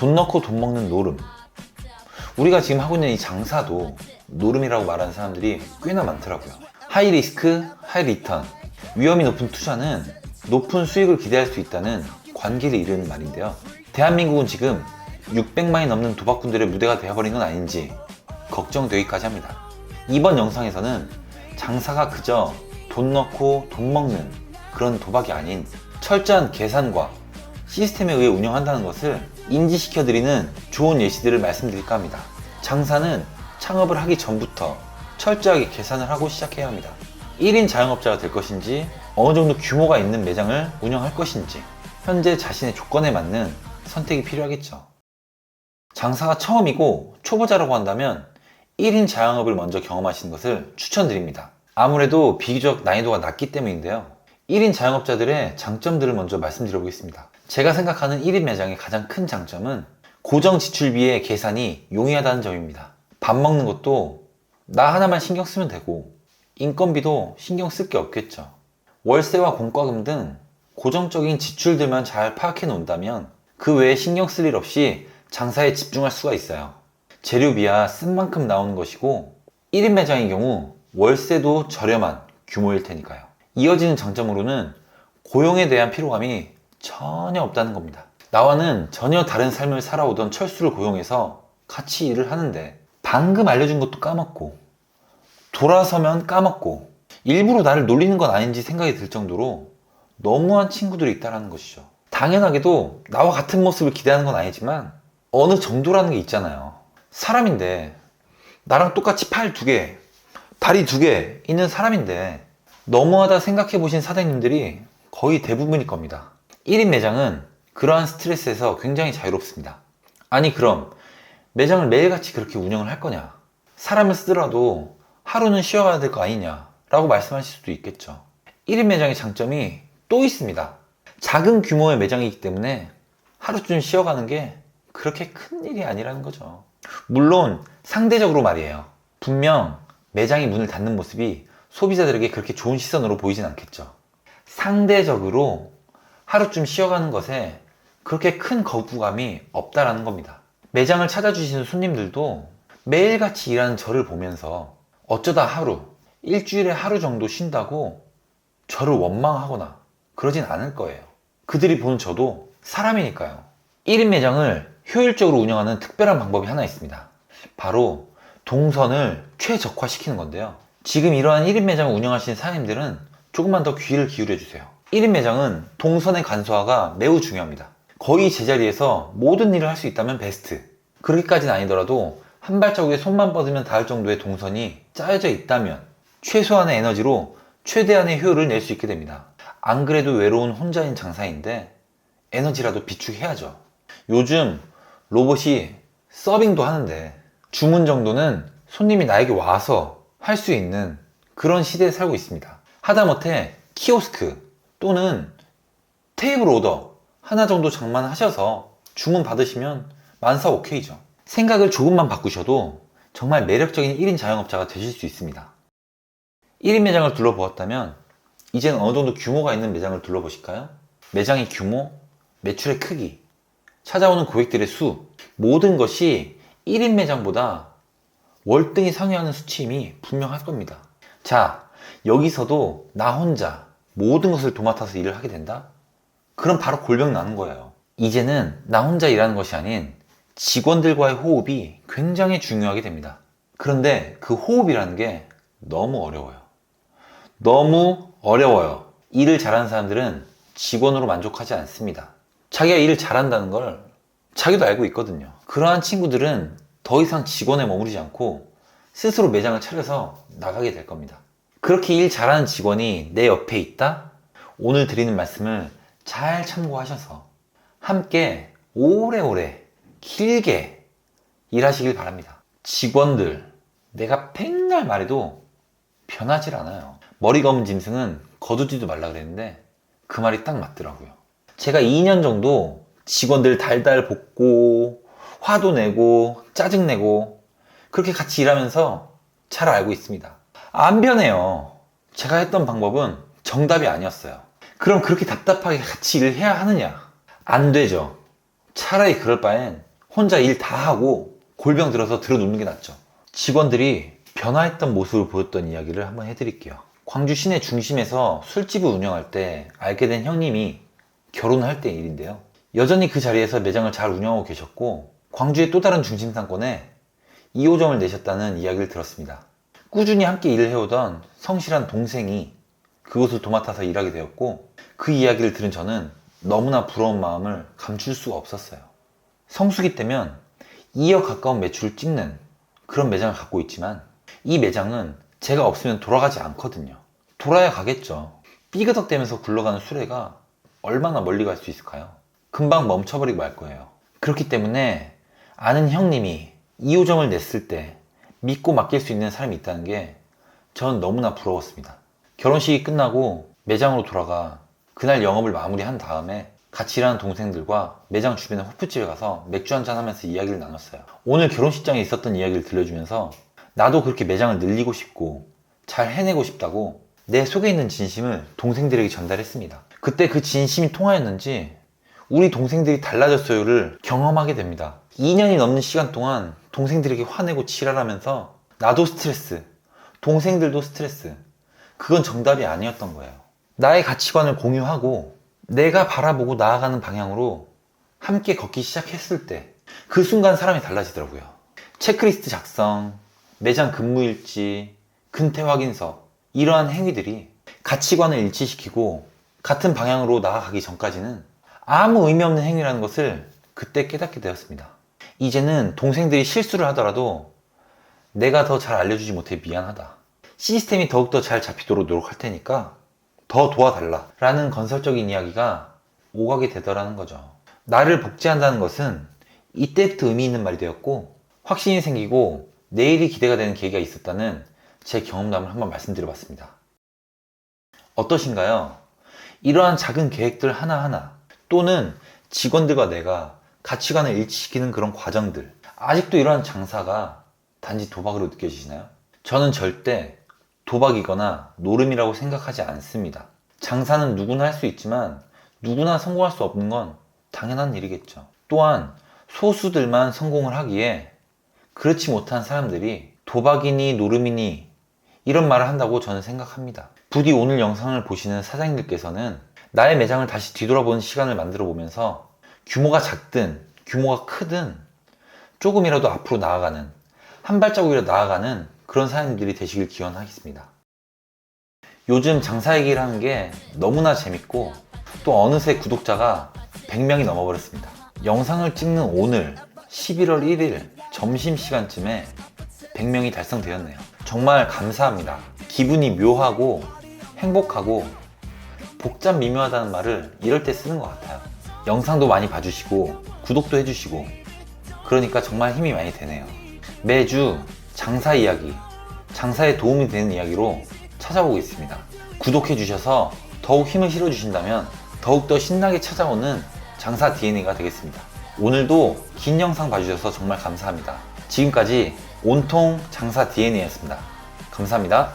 돈 넣고 돈 먹는 노름. 우리가 지금 하고 있는 이 장사도 노름이라고 말하는 사람들이 꽤나 많더라고요. 하이 리스크, 하이 리턴. 위험이 높은 투자는 높은 수익을 기대할 수 있다는 관계를 이루는 말인데요. 대한민국은 지금 600만이 넘는 도박꾼들의 무대가 되어버린 건 아닌지 걱정되기까지 합니다. 이번 영상에서는 장사가 그저 돈 넣고 돈 먹는 그런 도박이 아닌 철저한 계산과 시스템에 의해 운영한다는 것을 인지시켜드리는 좋은 예시들을 말씀드릴까 합니다. 장사는 창업을 하기 전부터 철저하게 계산을 하고 시작해야 합니다. 1인 자영업자가 될 것인지 어느 정도 규모가 있는 매장을 운영할 것인지 현재 자신의 조건에 맞는 선택이 필요하겠죠. 장사가 처음이고 초보자라고 한다면 1인 자영업을 먼저 경험하시는 것을 추천드립니다. 아무래도 비교적 난이도가 낮기 때문인데요. 1인 자영업자들의 장점들을 먼저 말씀드려 보겠습니다. 제가 생각하는 1인 매장의 가장 큰 장점은 고정 지출비의 계산이 용이하다는 점입니다. 밥 먹는 것도 나 하나만 신경 쓰면 되고 인건비도 신경 쓸 게 없겠죠. 월세와 공과금 등 고정적인 지출들만 잘 파악해 놓는다면 그 외에 신경 쓸 일 없이 장사에 집중할 수가 있어요. 재료비야 쓴 만큼 나오는 것이고 1인 매장의 경우 월세도 저렴한 규모일 테니까요. 이어지는 장점으로는 고용에 대한 피로감이 전혀 없다는 겁니다. 나와는 전혀 다른 삶을 살아오던 철수를 고용해서 같이 일을 하는데 방금 알려준 것도 까먹고 돌아서면 까먹고 일부러 나를 놀리는 건 아닌지 생각이 들 정도로 너무한 친구들이 있다는 것이죠. 당연하게도 나와 같은 모습을 기대하는 건 아니지만 어느 정도라는 게 있잖아요. 사람인데 나랑 똑같이 팔 두 개, 다리 두 개 있는 사람인데 너무하다 생각해 보신 사장님들이 거의 대부분일 겁니다. 1인 매장은 그러한 스트레스에서 굉장히 자유롭습니다. 아니 그럼 매장을 매일같이 그렇게 운영을 할 거냐? 사람을 쓰더라도 하루는 쉬어가야 될 거 아니냐? 라고 말씀하실 수도 있겠죠. 1인 매장의 장점이 또 있습니다. 작은 규모의 매장이기 때문에 하루쯤 쉬어가는 게 그렇게 큰 일이 아니라는 거죠. 물론 상대적으로 말이에요. 분명 매장이 문을 닫는 모습이 소비자들에게 그렇게 좋은 시선으로 보이진 않겠죠. 상대적으로 하루쯤 쉬어가는 것에 그렇게 큰 거부감이 없다라는 겁니다. 매장을 찾아주시는 손님들도 매일같이 일하는 저를 보면서 어쩌다 하루, 일주일에 하루 정도 쉰다고 저를 원망하거나 그러진 않을 거예요. 그들이 보는 저도 사람이니까요. 1인 매장을 효율적으로 운영하는 특별한 방법이 하나 있습니다. 바로 동선을 최적화시키는 건데요. 지금 이러한 1인 매장을 운영하시는 사장님들은 조금만 더 귀를 기울여 주세요. 1인 매장은 동선의 간소화가 매우 중요합니다. 거의 제자리에서 모든 일을 할 수 있다면 베스트. 그렇게까지는 아니더라도 한 발자국에 손만 뻗으면 닿을 정도의 동선이 짜여져 있다면 최소한의 에너지로 최대한의 효율을 낼 수 있게 됩니다. 안 그래도 외로운 혼자인 장사인데 에너지라도 비축해야죠. 요즘 로봇이 서빙도 하는데 주문 정도는 손님이 나에게 와서 할 수 있는 그런 시대에 살고 있습니다. 하다못해 키오스크 또는 테이블 오더 하나 정도 장만하셔서 주문 받으시면 만사 오케이죠. 생각을 조금만 바꾸셔도 정말 매력적인 1인 자영업자가 되실 수 있습니다. 1인 매장을 둘러보았다면 이제는 어느 정도 규모가 있는 매장을 둘러보실까요? 매장의 규모, 매출의 크기, 찾아오는 고객들의 수, 모든 것이 1인 매장보다 월등히 상회하는 수치임이 분명할 겁니다. 자, 여기서도 나 혼자 모든 것을 도맡아서 일을 하게 된다? 그럼 바로 골병 나는 거예요. 이제는 나 혼자 일하는 것이 아닌 직원들과의 호흡이 굉장히 중요하게 됩니다. 그런데 그 호흡이라는 게 너무 어려워요. 너무 어려워요. 일을 잘하는 사람들은 직원으로 만족하지 않습니다. 자기가 일을 잘한다는 걸 자기도 알고 있거든요. 그러한 친구들은 더 이상 직원에 머무르지 않고 스스로 매장을 차려서 나가게 될 겁니다. 그렇게 일 잘하는 직원이 내 옆에 있다? 오늘 드리는 말씀을 잘 참고하셔서 함께 오래오래 길게 일하시길 바랍니다. 직원들, 내가 맨날 말해도 변하질 않아요. 머리 검은 짐승은 거두지도 말라 그랬는데 그 말이 딱 맞더라고요. 제가 2년 정도 직원들 달달 볶고 화도 내고 짜증내고 그렇게 같이 일하면서 잘 알고 있습니다. 안 변해요. 제가 했던 방법은 정답이 아니었어요. 그럼 그렇게 답답하게 같이 일을 해야 하느냐? 안 되죠. 차라리 그럴 바엔 혼자 일 다 하고 골병 들어서 들어 눕는 게 낫죠. 직원들이 변화했던 모습을 보였던 이야기를 한번 해드릴게요. 광주 시내 중심에서 술집을 운영할 때 알게 된 형님이 결혼할 때 일인데요. 여전히 그 자리에서 매장을 잘 운영하고 계셨고 광주의 또 다른 중심 상권에 2호점을 내셨다는 이야기를 들었습니다. 꾸준히 함께 일을 해오던 성실한 동생이 그곳을 도맡아서 일하게 되었고 그 이야기를 들은 저는 너무나 부러운 마음을 감출 수가 없었어요. 성수기 때면 2억 가까운 매출을 찍는 그런 매장을 갖고 있지만 이 매장은 제가 없으면 돌아가지 않거든요. 돌아야 가겠죠. 삐그덕대면서 굴러가는 수레가 얼마나 멀리 갈 수 있을까요? 금방 멈춰버리고 말 거예요. 그렇기 때문에 아는 형님이 2호점을 냈을 때 믿고 맡길 수 있는 사람이 있다는 게 전 너무나 부러웠습니다. 결혼식이 끝나고 매장으로 돌아가 그날 영업을 마무리한 다음에 같이 일하는 동생들과 매장 주변의 호프집에 가서 맥주 한잔 하면서 이야기를 나눴어요. 오늘 결혼식장에 있었던 이야기를 들려주면서 나도 그렇게 매장을 늘리고 싶고 잘 해내고 싶다고 내 속에 있는 진심을 동생들에게 전달했습니다. 그때 그 진심이 통하였는지 우리 동생들이 달라졌어요를 경험하게 됩니다. 2년이 넘는 시간 동안 동생들에게 화내고 지랄하면서 나도 스트레스, 동생들도 스트레스. 그건 정답이 아니었던 거예요. 나의 가치관을 공유하고 내가 바라보고 나아가는 방향으로 함께 걷기 시작했을 때 그 순간 사람이 달라지더라고요. 체크리스트 작성, 매장 근무일지, 근태 확인서 이러한 행위들이 가치관을 일치시키고 같은 방향으로 나아가기 전까지는 아무 의미 없는 행위라는 것을 그때 깨닫게 되었습니다. 이제는 동생들이 실수를 하더라도 내가 더 잘 알려주지 못해 미안하다. 시스템이 더욱더 잘 잡히도록 노력할 테니까 더 도와달라. 라는 건설적인 이야기가 오가게 되더라는 거죠. 나를 복제한다는 것은 이때부터 의미 있는 말이 되었고 확신이 생기고 내일이 기대가 되는 계기가 있었다는 제 경험담을 한번 말씀드려봤습니다. 어떠신가요? 이러한 작은 계획들 하나하나 또는 직원들과 내가 가치관을 일치시키는 그런 과정들 아직도 이러한 장사가 단지 도박으로 느껴지시나요? 저는 절대 도박이거나 노름이라고 생각하지 않습니다. 장사는 누구나 할 수 있지만 누구나 성공할 수 없는 건 당연한 일이겠죠. 또한 소수들만 성공을 하기에 그렇지 못한 사람들이 도박이니 노름이니 이런 말을 한다고 저는 생각합니다. 부디 오늘 영상을 보시는 사장님들께서는 나의 매장을 다시 뒤돌아보는 시간을 만들어 보면서 규모가 작든 규모가 크든 조금이라도 앞으로 나아가는 한 발자국이라도 나아가는 그런 사장님들이 되시길 기원하겠습니다. 요즘 장사 얘기를 하는 게 너무나 재밌고 또 어느새 구독자가 100명이 넘어버렸습니다. 영상을 찍는 오늘 11월 1일 점심시간쯤에 100명이 달성되었네요. 정말 감사합니다. 기분이 묘하고 행복하고 복잡 미묘하다는 말을 이럴 때 쓰는 것 같아요. 영상도 많이 봐주시고 구독도 해주시고 그러니까 정말 힘이 많이 되네요. 매주 장사 이야기, 장사에 도움이 되는 이야기로 찾아오고 있습니다. 구독해 주셔서 더욱 힘을 실어 주신다면 더욱더 신나게 찾아오는 장사 DNA가 되겠습니다. 오늘도 긴 영상 봐주셔서 정말 감사합니다. 지금까지 온통 장사 DNA였습니다. 감사합니다.